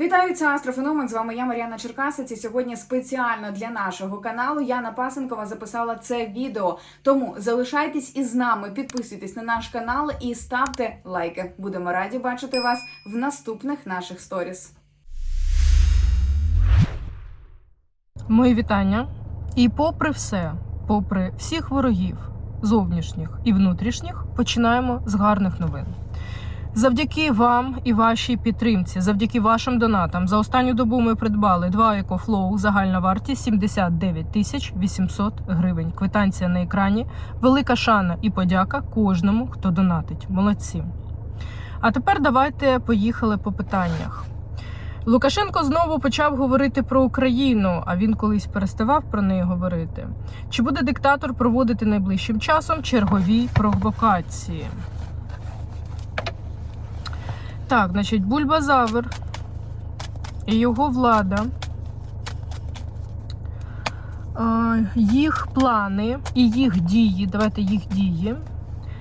Вітаю, це Астрофеномен. З вами я Мар'яна Черкасець. І сьогодні спеціально для нашого каналу Яна Пасенкова записала це відео. Тому залишайтесь із нами, підписуйтесь на наш канал і ставте лайки. Будемо раді бачити вас в наступних наших сторіс. Мої вітання. І попри все, попри всіх ворогів, зовнішніх і внутрішніх, починаємо з гарних новин. Завдяки вам і вашій підтримці, завдяки вашим донатам, за останню добу ми придбали два EcoFlow, загальна вартість 79 тисяч 800 гривень. Квитанція на екрані. Велика шана і подяка кожному, хто донатить. Молодці. А тепер давайте поїхали по питаннях. Лукашенко знову почав говорити про Україну, а він колись переставав про неї говорити. Чи буде диктатор проводити найближчим часом чергові провокації? Так, значить, Бульбазавр і його влада. Їх плани і їх дії, давайте їх дії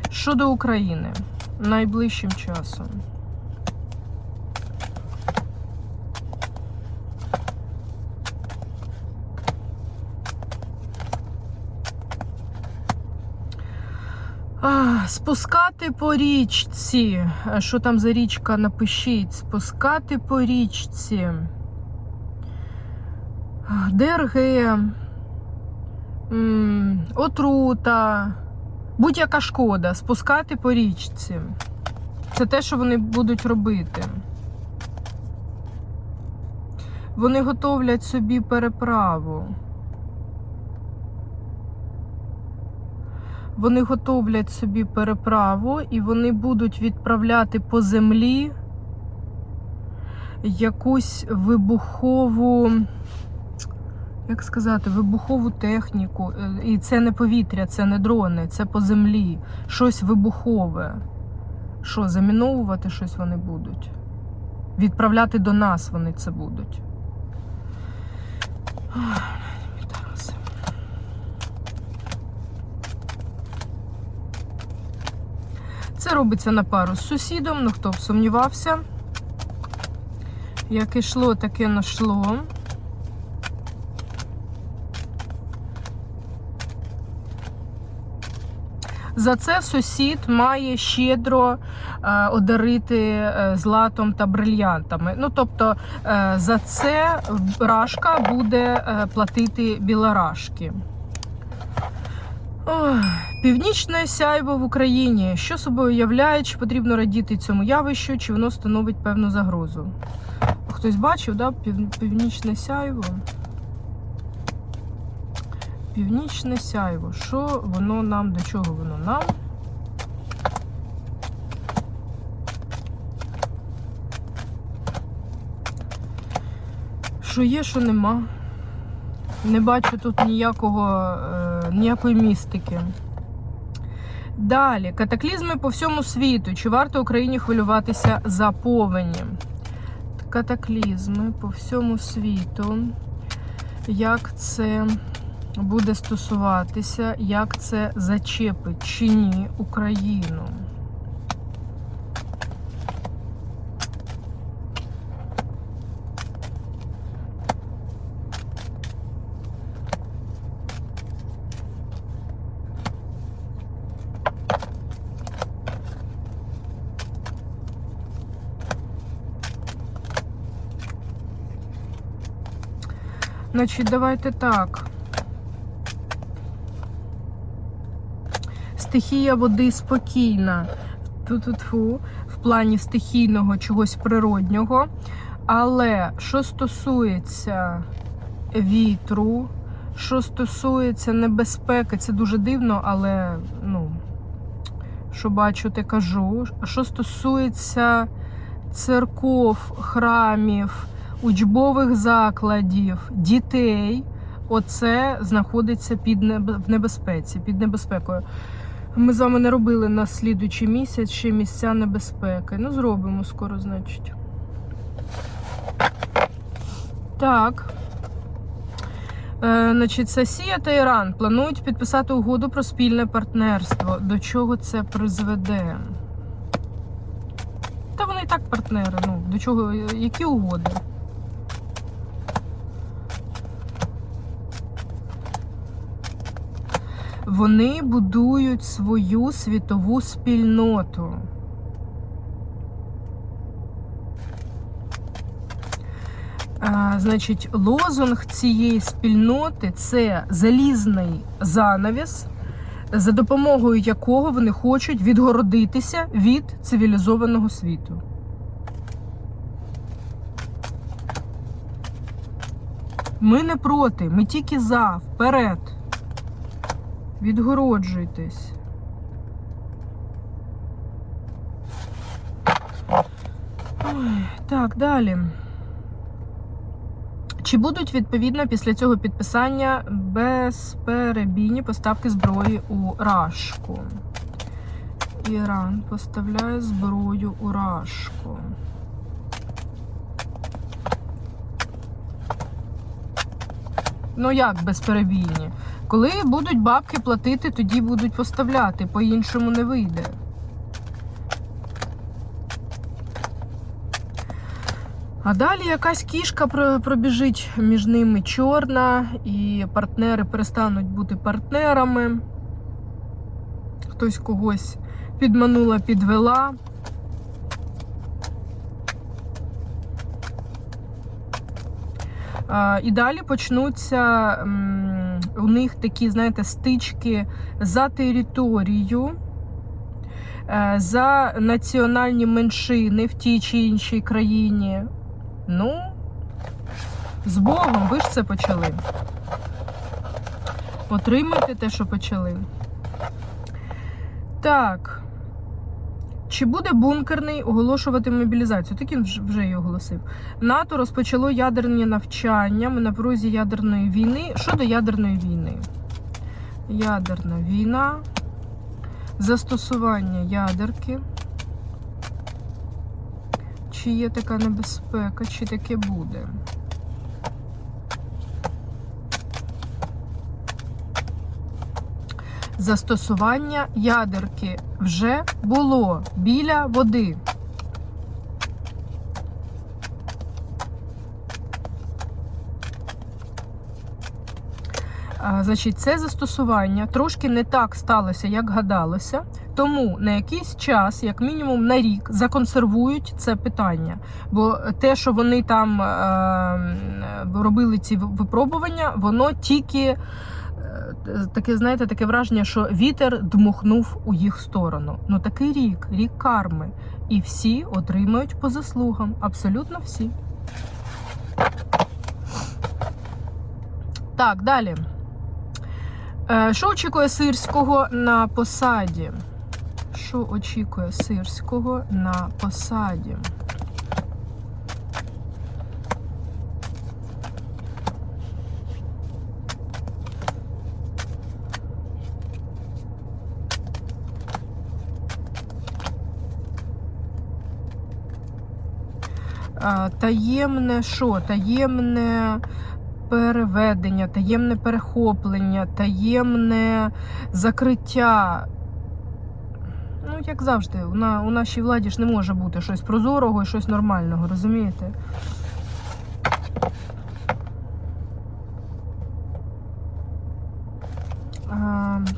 щодо України найближчим часом. Спускати по річці. Що там за річка? Напишіть. Спускати по річці. ДРГ. Отрута. Будь-яка шкода. Спускати по річці. Це те, що вони будуть робити. Вони готовлять собі переправу. Вони готовлять собі переправу і вони будуть відправляти по землі якусь вибухову, як сказати, вибухову техніку. Е, І це не повітря, це не дрони, це по землі. Щось вибухове. Що, заміновувати щось вони будуть? Відправляти до нас вони це будуть. Це робиться на пару з сусідом, ну хто б сумнівався. Як ішло, таке нашло. За це сусід має щедро е, одарити е, златом та брильянтами. Ну, тобто, е, за це Рашка буде е, платити білорашки. Північне сяйво в Україні. Що собою являє? Чи потрібно радіти цьому явищу, чи воно становить певну загрозу? Хтось бачив, да? Пів- Північне сяйво? Північне сяйво. Що воно нам, до чого воно нам? Що є, що нема. Не бачу тут ніякого, е, ніякої містики. Далі, катаклізми по всьому світу. Чи варто Україні хвилюватися за повені? Катаклізми по всьому світу. Як це буде стосуватися, як це зачепить чи ні Україну? Значить, давайте так. Стихія води спокійна. Ту-ту-тфу, в плані стихійного чогось природнього. Але що стосується вітру, що стосується небезпеки, це дуже дивно, але ну, що бачу, те кажу. Що стосується церков, храмів, учбових закладів, дітей, оце знаходиться під небе- в небезпеці, під небезпекою. Ми з вами не робили на слідуючий місяць ще місця небезпеки. Ну, зробимо скоро, значить. Так. Е, значить, Росія та Іран планують підписати угоду про спільне партнерство. До чого це призведе? Та вони і так партнери. Ну, до чого, які угоди? Вони будують свою світову спільноту. А, значить, лозунг цієї спільноти це залізний занавіс, за допомогою якого вони хочуть відгородитися від цивілізованого світу. Ми не проти, ми тільки за, вперед. Відгороджуйтесь. Так, далі. Чи будуть відповідно після цього підписання безперебійні поставки зброї у Рашку? Іран поставляє зброю у Рашку. Ну як безперебійні? Коли будуть бабки платити, тоді будуть поставляти, по-іншому не вийде. А далі якась кішка пробіжить між ними чорна, і партнери перестануть бути партнерами. Хтось когось підманула, підвела. І далі почнуться у них такі, знаєте, стички за територію, е, за національні меншини в тій чи іншій країні. Ну, з Богом, ви ж це почали. Отримайте те, що почали. Так. Чи буде бункерний оголошувати мобілізацію? Так він вже- її оголосив. НАТО розпочало ядерні навчання. Ми на порозі ядерної війни. Щодо ядерної війни? Ядерна війна, застосування ядерки. Чи є така небезпека, чи таке буде? Застосування ядерки вже було біля води. Значить, це застосування трошки не так сталося, як гадалося. Тому на якийсь час, як мінімум на рік, законсервують це питання. Бо те, що вони там е, робили ці випробування, воно тільки таке, знаєте, таке враження, що вітер дмухнув у їх сторону. Ну такий рік, рік карми. І всі отримають по заслугам. Абсолютно всі. Так, далі. Е, Що очікує сирського на посаді? Що очікує сирського на посаді? Таємне що? Таємне переведення, таємне перехоплення, таємне закриття. Ну, як завжди, у, на, у нашій владі ж не може бути щось прозорого і щось нормального, розумієте?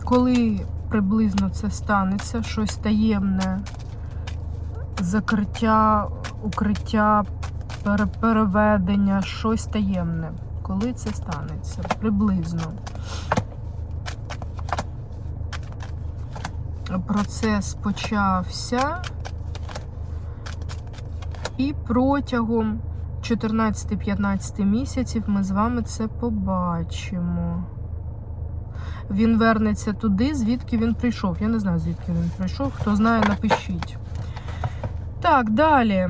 Коли приблизно це станеться, щось таємне, закриття, укриття, переведення, щось таємне. Коли це станеться? Приблизно. Процес почався. І протягом 14-15 місяців ми з вами це побачимо. Він вернеться туди, звідки він прийшов. Я не знаю, звідки він прийшов. Хто знає, напишіть. Так, далі.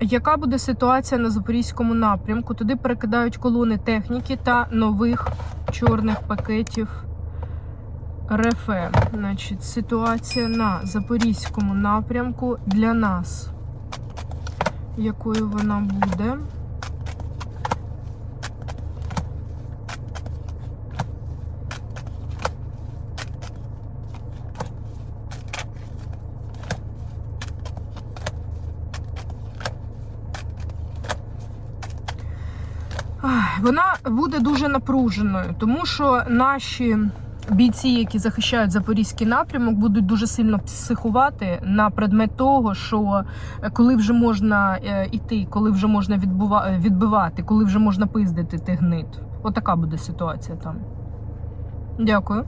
Яка буде ситуація на Запорізькому напрямку? Туди перекидають колони техніки та нових чорних пакетів РФ. Значить, ситуація на Запорізькому напрямку для нас. Якою вона буде? Вона буде дуже напруженою, тому що наші бійці, які захищають запорізький напрямок, будуть дуже сильно психувати на предмет того, що е, коли вже можна йти, іти, коли вже можна е, відбивати, коли вже можна пиздити ти гнит. Отака буде ситуація там. Дякую.